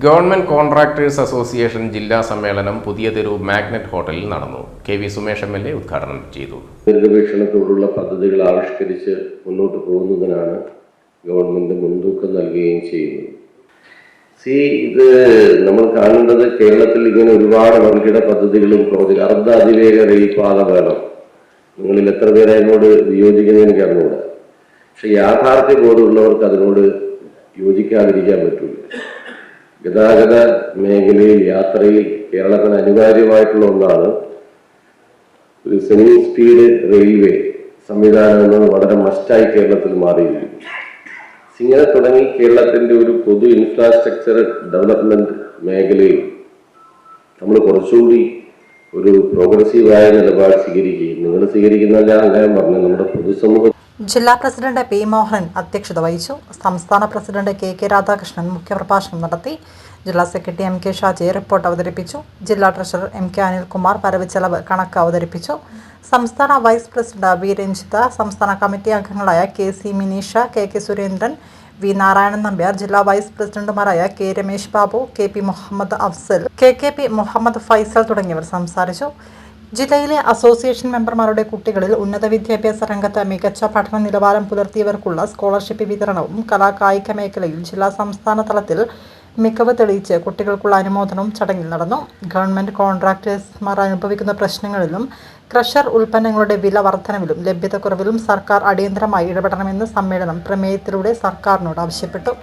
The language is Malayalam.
ഗവൺമെന്റ് കോൺട്രാക്ടേഴ്സ് അസോസിയേഷൻ ജില്ലാ സമ്മേളനം പുതിയ തെരു മാഗ്നറ്റ് ഹോട്ടലിൽ നടന്നു. K V Sumesh M L A ഉദ്ഘാടനം ചെയ്തു. ദീർഘവീക്ഷണത്തോടുള്ള പദ്ധതികൾ ആവിഷ്കരിച്ച് മുന്നോട്ട് പോകുന്നതിനാണ് ഗവൺമെന്റ് മുൻതൂക്കം നൽകുകയും ചെയ്യുന്നത്. സി ഇത് നമ്മൾ കാണേണ്ടത് കേരളത്തിൽ ഇങ്ങനെ ഒരുപാട് വൻകിട പദ്ധതികളും പ്രോജക്റ്റ് അർദ്ധ അതിവേഗ റെയിൽപാത വേണം. നിങ്ങളിൽ എത്ര പേരെ അതിനോട് വിയോജിക്കുന്നതിന് എനിക്ക് പക്ഷെ യാഥാർത്ഥ്യ ബോധമുള്ളവർക്ക് അതിനോട് യോജിക്കാതിരിക്കാൻ പറ്റില്ല ഗതാഗത മേഖലയിൽ യാത്രയിൽ കേരളത്തിന് അനിവാര്യമായിട്ടുള്ള ഒന്നാണ് ഒരു സെമി സ്പീഡ് റെയിൽവേ സംവിധാനം എന്നത് വളരെ മസ്റ്റായി കേരളത്തിൽ മാറിയിരിക്കുന്നു. ഇങ്ങനെ തുടങ്ങി കേരളത്തിന്റെ ഒരു പൊതു ഇൻഫ്രാസ്ട്രക്ചർ ഡെവലപ്മെന്റ് മേഖലയിൽ നമ്മൾ കുറച്ചുകൂടി ഒരു പ്രോഗ്രസീവായ നിലപാട് സ്വീകരിക്കുകയും നിങ്ങൾ സ്വീകരിക്കുന്ന ഞാൻ അങ്ങനെ പറഞ്ഞു നമ്മുടെ പൊതുസമൂഹം ജില്ലാ പ്രസിഡന്റ് പി മോഹനൻ അധ്യക്ഷത വഹിച്ചു. സംസ്ഥാന പ്രസിഡന്റ് കെ കെ രാധാകൃഷ്ണൻ മുഖ്യപ്രഭാഷണം നടത്തി. ജില്ലാ secretary M K Shaji report അവതരിപ്പിച്ചു. ജില്ലാ ട്രഷറർ എം കെ അനിൽകുമാർ വരവ് ചെലവ് കണക്ക് അവതരിപ്പിച്ചു. സംസ്ഥാന വൈസ് പ്രസിഡന്റ് വി രഞ്ജിത സംസ്ഥാന കമ്മിറ്റി അംഗങ്ങളായ K C Mineesha K K Surendran V Narayanan Nambiar ജില്ലാ വൈസ് പ്രസിഡന്റുമാരായ K Ramesh Babu K P Muhammad Afsal K K P Muhammad Faisal തുടങ്ങിയവർ സംസാരിച്ചു. ജില്ലയിലെ അസോസിയേഷൻ മെമ്പർമാരുടെ കുട്ടികളിൽ ഉന്നത വിദ്യാഭ്യാസ രംഗത്ത് മികച്ച പഠന നിലവാരം പുലർത്തിയവർക്കുള്ള സ്കോളർഷിപ്പ് വിതരണവും കലാകായിക മേഖലയിൽ ജില്ലാ സംസ്ഥാന തലത്തിൽ മികവ് തെളിയിച്ച് കുട്ടികൾക്കുള്ള അനുമോദനവും ചടങ്ങിൽ നടന്നു. ഗവൺമെന്റ് കോൺട്രാക്ടേഴ്സ്മാർ അനുഭവിക്കുന്ന പ്രശ്നങ്ങളിലും ക്രഷർ ഉൽപ്പന്നങ്ങളുടെ വില വർധനവിലും ലഭ്യതക്കുറവിലും സർക്കാർ അടിയന്തരമായി ഇടപെടണമെന്ന് സമ്മേളനം പ്രമേയത്തിലൂടെ സർക്കാരിനോട് ആവശ്യപ്പെട്ടു.